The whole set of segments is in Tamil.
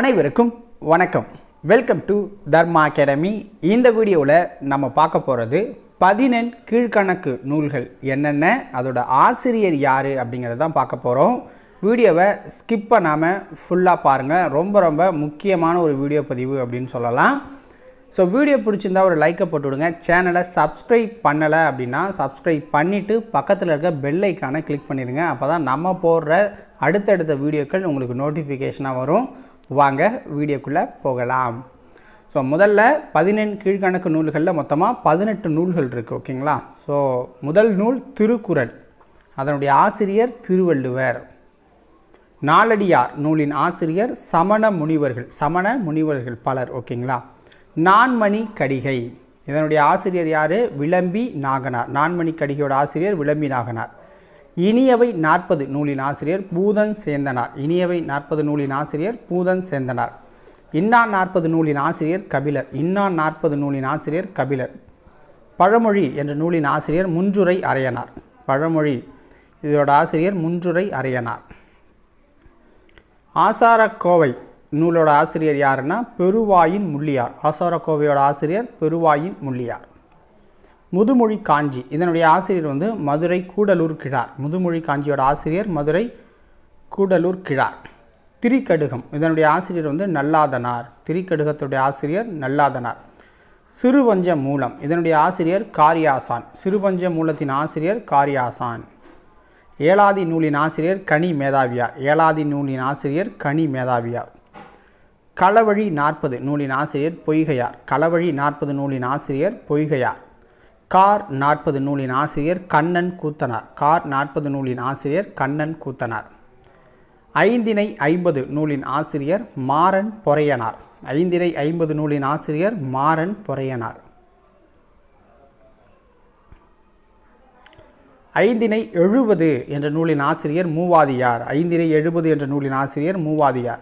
அனைவருக்கும் வணக்கம். வெல்கம் டு தர்மா அகாடமி இந்த வீடியோவில் நம்ம பார்க்க போகிறது பதினெண் கீழ்கணக்கு நூல்கள் என்னென்ன அதோட ஆசிரியர் யார் அப்படிங்கிறது தான் பார்க்க போகிறோம் வீடியோவை ஸ்கிப் பண்ணாமல் ஃபுல்லாக பாருங்கள் ரொம்ப ரொம்ப முக்கியமான ஒரு வீடியோ பதிவு அப்படின்னு சொல்லலாம். ஸோ வீடியோ பிடிச்சிருந்தா ஒரு லைக்கை போட்டு விடுங்க சேனலை சப்ஸ்கிரைப் பண்ணலை அப்படின்னா சப்ஸ்கிரைப் பண்ணிவிட்டு பக்கத்தில் இருக்க பெல் ஐக்கானை கிளிக் பண்ணிடுங்க. அப்போ தான் நம்ம போடுற அடுத்தடுத்த வீடியோக்கள் உங்களுக்கு நோட்டிஃபிகேஷனாக வரும். வாங்க வீடியோக்குள்ளே போகலாம். ஸோ முதல்ல பதினெண் கீழ்கணக்கு நூல்களில் மொத்தமாக பதினெட்டு நூல்கள் இருக்குது ஓகேங்களா? ஸோ முதல் நூல் திருக்குறள். அதனுடைய ஆசிரியர் திருவள்ளுவர். நாலடியார் நூலின் ஆசிரியர் சமண முனிவர்கள் சமண முனிவர்கள் பலர் ஓகேங்களா? நான்மணி கடிகை. இதனுடைய ஆசிரியர் யார்? விளம்பி நாகனார். நான்மணி கடிகையோட ஆசிரியர் விளம்பி நாகனார். இனியவை நாற்பது நூலின் ஆசிரியர் பூதன் சேந்தனார். இனியவை நாற்பது நூலின் ஆசிரியர் பூதன் சேந்தனார். இன்னான் நாற்பது நூலின் ஆசிரியர் கபிலர். இன்னான் நாற்பது நூலின் ஆசிரியர் கபிலர். பழமொழி என்ற நூலின் ஆசிரியர் முன்றுரை அறையனார் பழமொழி இதோட ஆசிரியர் முன்றுரை அறையனார் ஆசாரக்கோவை நூலோட ஆசிரியர் யாருன்னா? பெருவாயின் முள்ளியார். ஆசாரக்கோவையோட ஆசிரியர் பெருவாயின் முள்ளியார். முதுமொழி காஞ்சி. இதனுடைய ஆசிரியர் வந்து மதுரை கூடலூர் கிழார். முதுமொழி காஞ்சியோட ஆசிரியர் மதுரை கூடலூர் கிழார். திரிக்கடுகம் இதனுடைய ஆசிரியர் வந்து நல்லாதனார். திரிக்கடுகத்துடைய ஆசிரியர் நல்லாதனார். சிறுவஞ்ச மூலம் இதனுடைய ஆசிரியர் காரியாசான். சிறுவஞ்ச மூலத்தின் ஆசிரியர் காரியாசான். ஏழாதி நூலின் ஆசிரியர் கனி மேதாவியார். ஏழாதி நூலின் ஆசிரியர் கனி மேதாவியார். களவழி நாற்பது நூலின் ஆசிரியர் பொய்கையார். களவழி நாற்பது நூலின் ஆசிரியர் பொய்கையார். கார் நாற்பது நூலின் ஆசிரியர் கண்ணன் கூத்தனார். கார் நாற்பது நூலின் ஆசிரியர் கண்ணன் கூத்தனார். ஐந்தினை ஐம்பது நூலின் ஆசிரியர் மாறன் பொறையனார். ஐந்தினை ஐம்பது நூலின் ஆசிரியர் மாறன் பொறையனார். ஐந்தினை எழுபது என்ற நூலின் ஆசிரியர் மூவாதியார். ஐந்தினை எழுபது என்ற நூலின் ஆசிரியர் மூவாதியார்.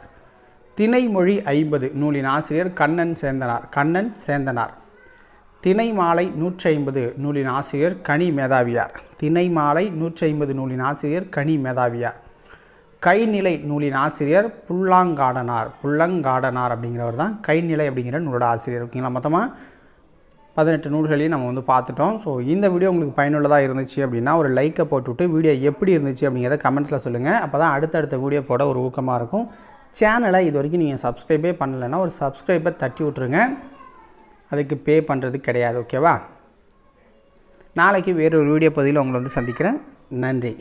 திணைமொழி ஐம்பது நூலின் ஆசிரியர் கண்ணன் சேந்தனார். கண்ணன் சேந்தனார். திணை மாலை நூற்றி ஐம்பது நூலின் ஆசிரியர் கனி மேதாவியார். திணை மாலை நூற்றி ஐம்பது நூலின் ஆசிரியர் கனி மேதாவியார். கைநிலை நூலின் ஆசிரியர் புல்லாங்காடனார். புல்லங்காடனார் அப்படிங்கிறவர் தான் கைநிலை அப்படிங்கிற நூலோட ஆசிரியர். ஓகேங்களா? மொத்தமாக பதினெட்டு நூல்களையும் நம்ம வந்து பார்த்துட்டோம். ஸோ இந்த வீடியோ உங்களுக்கு பயனுள்ளதாக இருந்துச்சு அப்படின்னா ஒரு லைக்கை போட்டுவிட்டு வீடியோ எப்படி இருந்துச்சு அப்படிங்கிறத கமெண்ட்ஸில் சொல்லுங்கள் அப்போ தான் அடுத்தடுத்த வீடியோ போட ஒரு ஊக்கமாக இருக்கும். சேனலை இது வரைக்கும் நீங்கள் சப்ஸ்கிரைபே பண்ணலைன்னா ஒரு சப்ஸ்கிரைபை தட்டி விட்ருங்க அதுக்கு பே பண்ணுறது கிடையாது ஓகேவா நாளைக்கு வேறொரு ஒரு வீடியோ பதிவில் உங்களை வந்து சந்திக்கிறேன். நன்றி.